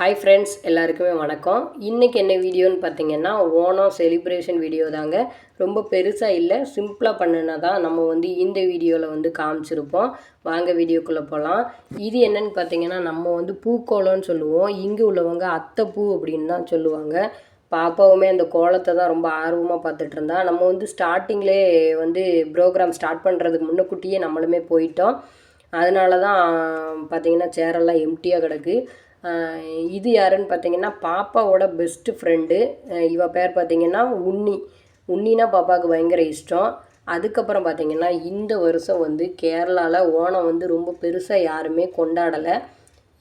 Hi friends எல்லாருக்குமே வணக்கம். இன்றைக்கி என்ன வீடியோன்னு பார்த்தீங்கன்னா ஓணம் செலிப்ரேஷன் வீடியோ தாங்க. ரொம்ப பெருசாக இல்லை சிம்பிளாக பண்ணுனா தான் நம்ம வந்து இந்த வீடியோவில் வந்து காமிச்சிருப்போம். வாங்க வீடியோக்குள்ளே போகலாம் இது என்னன்னு பார்த்தீங்கன்னா நம்ம வந்து பூக்கோளம்னு சொல்லுவோம். இங்கே உள்ளவங்க அத்தை பூ அப்படின்னு தான் சொல்லுவாங்க. பாப்பாவுமே அந்த கோலத்தை தான் ரொம்ப ஆர்வமாக பார்த்துட்டு இருந்தா. நம்ம வந்து ஸ்டார்டிங்லே வந்து ப்ரோக்ராம் ஸ்டார்ட் பண்ணுறதுக்கு முன்னக்கூட்டியே நம்மளுமே போயிட்டோம். அதனால தான் பார்த்தீங்கன்னா சேரெல்லாம் எம்டியாக கிடக்கு. இது யாருன்னு பார்த்தீங்கன்னா பாப்பாவோட பெஸ்ட்டு ஃப்ரெண்டு இவ பேர் பார்த்தீங்கன்னா உன்னி. உன்னினா பாப்பாவுக்கு பயங்கர இஷ்டம். அதுக்கப்புறம் பார்த்தீங்கன்னா இந்த வருஷம் வந்து கேரளாவில் ஓணம் வந்து ரொம்ப பெருசாக யாருமே கொண்டாடலை.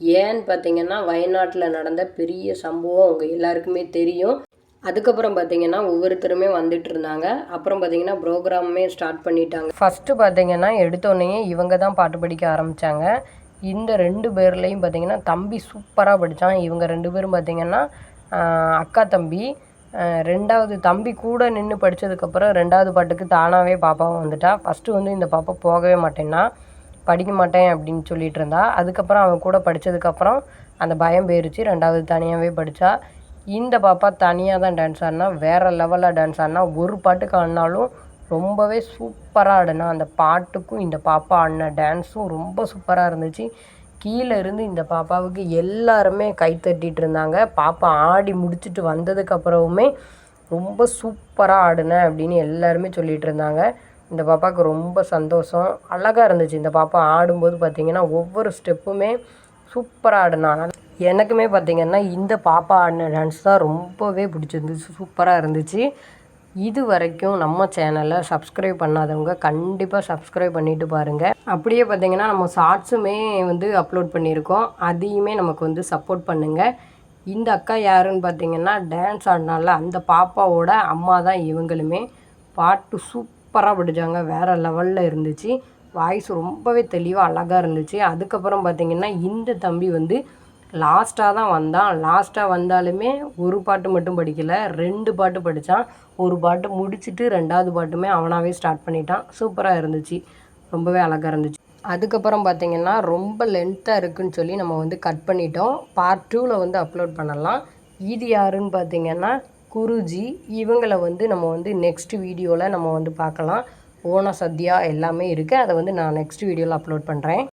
ஏன்னு பார்த்தீங்கன்னா வயநாட்டில் நடந்த பெரிய சம்பவம் அவங்க எல்லாருக்குமே தெரியும். அதுக்கப்புறம் பார்த்தீங்கன்னா ஒவ்வொருத்தருமே வந்துட்டு இருந்தாங்க. அப்புறம் பார்த்தீங்கன்னா ப்ரோக்ராமே ஸ்டார்ட் பண்ணிட்டாங்க. ஃபஸ்ட்டு பார்த்தீங்கன்னா எடுத்தோடனே இவங்க தான் பாட்டு படிக்க ஆரம்பித்தாங்க இந்த ரெண்டு பேர்லேயும் பார்த்தீங்கன்னா தம்பி சூப்பராக படித்தான் இவங்க ரெண்டு பேரும் பார்த்திங்கன்னா அக்கா தம்பி ரெண்டாவது தம்பி கூட நின்று படித்ததுக்கப்புறம் ரெண்டாவது பாட்டுக்கு தானாகவே பாப்பாவும் வந்துட்டா. ஃபஸ்ட்டு வந்து இந்த பாப்பா போகவே மாட்டேன்னா படிக்க மாட்டேன் அப்படின்னு சொல்லிட்டு இருந்தா. அதுக்கப்புறம் அவன் கூட படித்ததுக்கப்புறம் அந்த பயம் போயிருச்சு. ரெண்டாவது தனியாகவே படித்தா இந்த பாப்பா தனியாக தான் டான்ஸ் ஆடினா வேறு லெவலில் டான்ஸ் ஆடினா ஒரு பாட்டுக்கு ஆடினாலும் ரொம்பவே சூப்பராக ஆடினா அந்த பாட்டுக்கும் இந்த பாப்பா ஆடின டான்ஸும் ரொம்ப சூப்பராக இருந்துச்சு. கீழே இருந்து இந்த பாப்பாவுக்கு எல்லாருமே கை தட்டிகிட்டு இருந்தாங்க. பாப்பா ஆடி முடிச்சுட்டு வந்ததுக்கப்புறமுமே ரொம்ப சூப்பராக ஆடினேன் அப்படின்னு எல்லாருமே சொல்லிகிட்டு இருந்தாங்க. இந்த பாப்பாவுக்கு ரொம்ப சந்தோஷம். அழகாக இருந்துச்சு இந்த பாப்பா ஆடும்போது பார்த்திங்கன்னா ஒவ்வொரு ஸ்டெப்புமே சூப்பராக ஆடினா. எனக்குமே பார்த்திங்கன்னா இந்த பாப்பா ஆடின டான்ஸ் தான் ரொம்பவே பிடிச்சிருந்துச்சு. சூப்பராக இருந்துச்சு. இது வரைக்கும் நம்ம சேனலை சப்ஸ்கிரைப் பண்ணாதவங்க கண்டிப்பாக சப்ஸ்கிரைப் பண்ணிட்டு பாருங்கள் அப்படியே பார்த்தீங்கன்னா நம்ம ஷார்ட்ஸுமே வந்து அப்லோட் பண்ணியிருக்கோம். அதையுமே நமக்கு வந்து சப்போர்ட் பண்ணுங்கள் இந்த அக்கா யாருன்னு பார்த்தீங்கன்னா டான்ஸ் ஆடினால அந்த பாப்பாவோட அம்மா தான் இவங்களுமே. பாட்டு சூப்பராக படித்தாங்க வேறு லெவலில் இருந்துச்சு. வாய்ஸ் ரொம்பவே தெளிவாக அழகாக இருந்துச்சு. அதுக்கப்புறம் பார்த்தீங்கன்னா இந்த தம்பி வந்து லாஸ்ட்டாக தான் வந்தான். லாஸ்ட்டாக வந்தாலுமே ஒரு பாட்டு மட்டும் படிக்கலை. ரெண்டு பாட்டு படித்தான் ஒரு பாட்டு முடிச்சுட்டு ரெண்டாவது பாட்டுமே அவனாகவே ஸ்டார்ட் பண்ணிட்டான். சூப்பராக இருந்துச்சு. ரொம்பவே அழகாக இருந்துச்சு. அதுக்கப்புறம் பார்த்திங்கன்னா ரொம்ப லென்த்தாக இருக்குன்னு சொல்லி நம்ம வந்து கட் பண்ணிட்டோம். பார்ட் டூவில் வந்து அப்லோட் பண்ணலாம். இது யாருன்னு பார்த்திங்கன்னா குருஜி. இவங்களை வந்து நம்ம வந்து நெக்ஸ்ட் வீடியோவில் நம்ம வந்து பார்க்கலாம். ஓன சத்யா எல்லாமே இருக்குது அதை வந்து நான் நெக்ஸ்ட் வீடியோவில் அப்லோட் பண்ணுறேன்